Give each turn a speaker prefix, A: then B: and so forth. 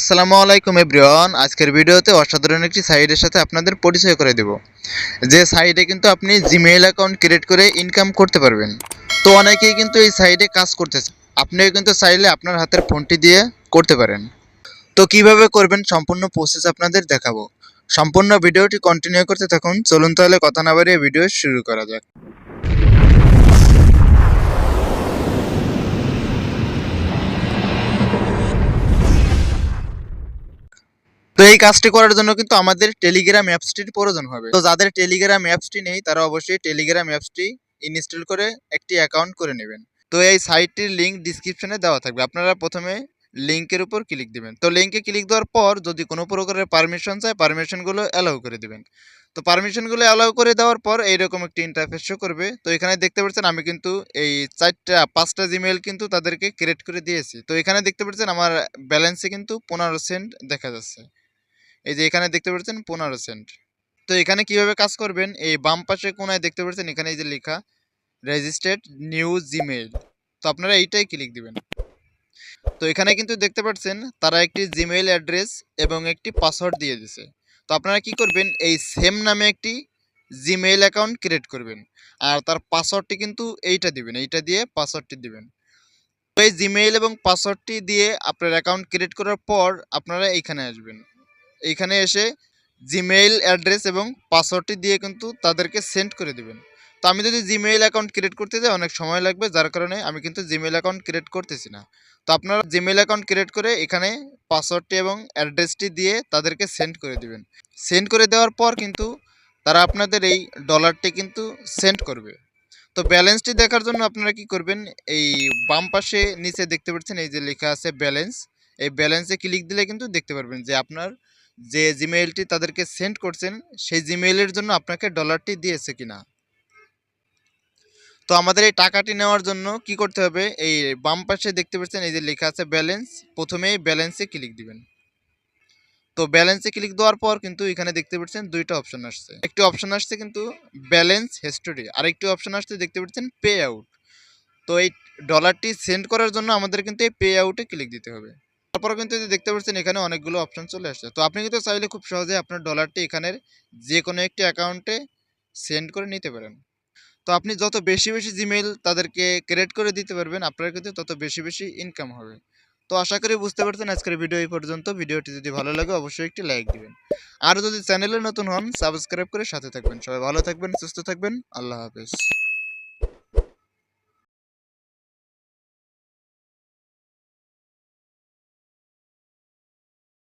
A: আসসালামু আলাইকুম এভরিওয়ান। আজকের ভিডিওতে অসাধারণ একটি সাইটের সাথে আপনাদের পরিচয় করে দেব। যে সাইটে কিন্তু আপনি জিমেইল অ্যাকাউন্ট ক্রিয়েট করে ইনকাম করতে পারবেন। তো অনেকেই কিন্তু এই সাইটে কাজ করতেছে। আপনিও কিন্তু চাইলে আপনার হাতের ফোনটি দিয়ে করতে পারেন। তো কীভাবে করবেন সম্পূর্ণ প্রসেস আপনাদের দেখাবো। সম্পূর্ণ ভিডিওটি কন্টিনিউ করতে থাকুন। চলুন তাহলে কথা না বাড়িয়ে ভিডিও শুরু করা যাক। এই কাজটি করার জন্য কিন্তু আমাদের টেলিগ্রাম অ্যাপসটির প্রয়োজন হবে। তো যাদের টেলিগ্রাম অ্যাপসটি নেই, তারা অবশ্যই টেলিগ্রাম অ্যাপসটি ইনস্টল করে একটি অ্যাকাউন্ট করে নেবেন। তো এই সাইটটির লিঙ্ক ডিসক্রিপশনে দেওয়া থাকবে। আপনারা প্রথমে লিঙ্কের উপর ক্লিক দিবেন। তো লিঙ্কে ক্লিক দেওয়ার পর যদি কোনো প্রকারের পারমিশন চায় পারমিশনগুলো অ্যালাউ করে দিবেন। তো পারমিশনগুলো অ্যালাউ করে দেওয়ার পর এইরকম একটি ইন্টারফেস শো করবে। তো এখানে দেখতে পাচ্ছেন আমি কিন্তু এই চারটা, পাঁচটা জিমেল কিন্তু তাদেরকে ক্রিয়েট করে দিয়েছি। তো এখানে দেখতে পাচ্ছেন আমার ব্যালেন্সে কিন্তু পনেরো সেন্ট দেখা যাচ্ছে। এই যে এখানে দেখতে পাচ্ছেন পনেরো সেন্ট। তো এখানে কীভাবে কাজ করবেন? এই বাম পাশে কোনায় দেখতে পাচ্ছেন এখানে এই যে লেখা রেজিস্টার্ড নিউ জিমেইল তো আপনারা এইটাই ক্লিক দিবেন। তো এখানে কিন্তু দেখতে পাচ্ছেন তারা একটি জিমেইল অ্যাড্রেস এবং একটি পাসওয়ার্ড দিয়ে দিছে। তো আপনারা কি করবেন? এই সেম নামে একটি জিমেইল অ্যাকাউন্ট ক্রিয়েট করবেন। আর তার পাসওয়ার্ডটি কিন্তু এইটা দিবেন, এইটা দিয়ে পাসওয়ার্ডটি দিবেন। তো এই জিমেইল এবং পাসওয়ার্ডটি দিয়ে আপনার অ্যাকাউন্ট ক্রিয়েট করার পর আপনারা এইখানে আসবেন। এইখানে এসে জিমেইল অ্যাড্রেস এবং পাসওয়ার্ডটি দিয়ে কিন্তু তাদেরকে সেন্ড করে দিবেন। তো আমি যদি জিমেইল অ্যাকাউন্ট ক্রিয়েট করতে যাই, অনেক সময় লাগবে, যার কারণে আমি কিন্তু জিমেইল অ্যাকাউন্ট ক্রিয়েট করতেছি না। তো আপনারা জিমেইল অ্যাকাউন্ট ক্রিয়েট করে এখানে পাসওয়ার্ডটি এবং অ্যাড্রেসটি দিয়ে তাদেরকে সেন্ড করে দিবেন। সেন্ড করে দেওয়ার পর কিন্তু তারা আপনাদের এই ডলারটি কিন্তু সেন্ড করবে। তো ব্যালেন্সটি দেখার জন্য আপনারা কি করবেন, এই বাম পাশে নিচে দেখতে পাচ্ছেন, এই যে লেখা আছে ব্যালেন্স এই ব্যালেন্সে ক্লিক দিলে কিন্তু দেখতে পারবেন যে আপনার যে জিমেইলটি তাদেরকে সেন্ড করছেন, সেই জিমেইলের জন্য আপনাকে ডলারটি দিয়েছে কিনা। তো আমাদের এই টাকাটি নেওয়ার জন্য কি করতে হবে? এই বাম পাশে দেখতে পাচ্ছেন, এই যে লেখা আছে ব্যালেন্স প্রথমেই ব্যালেন্সে ক্লিক দিবেন। তো ব্যালেন্সে ক্লিক দেওয়ার পর কিন্তু এখানে দেখতে পাচ্ছেন, দুইটা অপশন আসছে। একটি অপশন আসছে কিন্তু ব্যালেন্স হিস্টোরি আর একটি অপশন আসছে দেখতে পাচ্ছেন পে আউট তো এই ডলারটি সেন্ড করার জন্য আমাদের কিন্তু এই পে আউটে ক্লিক দিতে হবে। তারপরে কিন্তু দেখতে পাচ্ছেন, এখানে অনেকগুলো অপশন চলে আসছে। তো আপনি কিন্তু চাইলে খুব সহজে আপনার ডলারটি এখানের যে কোনো একটি অ্যাকাউন্টে সেন্ড করে নিতে পারেন। তো আপনি যত বেশি বেশি জিমেইল তাদেরকে ক্রিয়েট করে দিতে পারবেন, আপনার কিন্তু তত বেশি বেশি ইনকাম হবে। তো আশা করি বুঝতে পারছেন, আজকের ভিডিও এই পর্যন্ত। ভিডিওটি যদি ভালো লাগে, অবশ্যই একটি লাইক দিবেন। আর যদি চ্যানেলে নতুন হন সাবস্ক্রাইব করে সাথে থাকবেন। সবাই ভালো থাকবেন, সুস্থ থাকবেন। আল্লাহ হাফেজ।